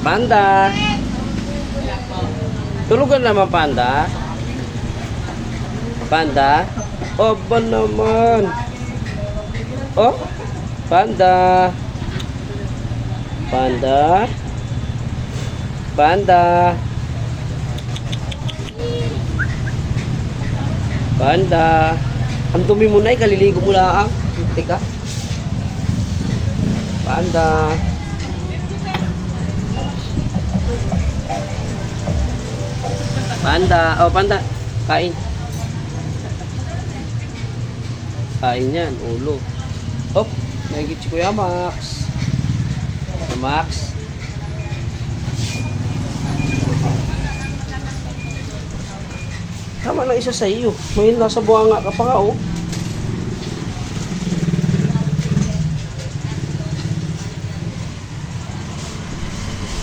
Panda. Tulugan naman, Panda. Panda. Oh, ba naman? Oh, Panda. Panda. Panda. Panda. Ang dumi mo na, kaliligo mo lang. Teka. Panda. Panda. Oh, panda. Kain. Kain yan. Ulo. Oh, nagigit si Kuya Max. Kuya Max. Tama lang isa sa iyo. May nasa buwanga ka pa nga, oh.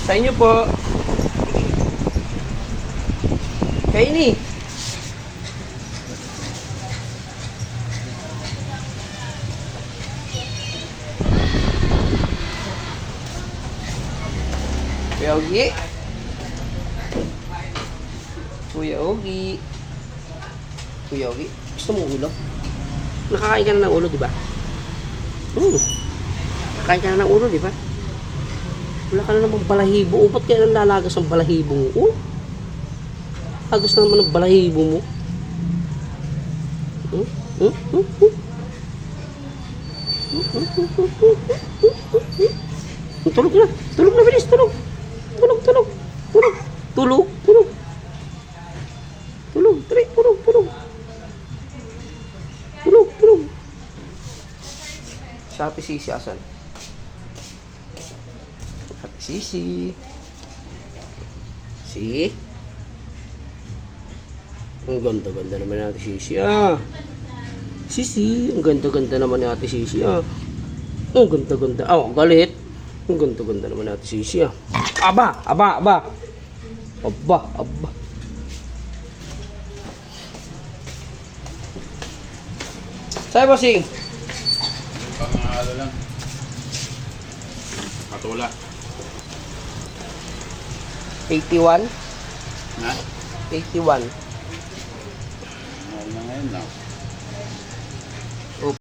Sa inyo po. Kaini. Kuya Ogi. Kuya Ogi. Kuya Ogi. Gusto mo ulo? Nakakain ka na ng ulo, di ba? Hmm. Nakakain ka na ng ulo, di ba? Wala ka na namang balahibo. O, ba't kaya nalalagas ang balahibo? Oh, agos na naman ang balahibo mo. Hmm? Hmm? Hmm? Hmm? Tulog na. Tulog na, bilis. Tulog. Tulog, tulog. Tulog. Tulog, tulog. Tulog, tari, tulog, tulog. Tulog, tulog. Shopee Sisi, asan? Shopee Sisi. Si? Ang ganda-ganda naman ni Ate Sisi, ah. Sisi, ang ganda-ganda naman ni Ate Sisi, ah. Ang ganda-ganda. Oh, galit. Ang ganda-ganda naman ni Ate Sisi, ah. Aba, aba, aba. Aba, aba. Sa'yo, bossing. Pangalo lang. Patula. 81. Na? 81 na ngayon, no?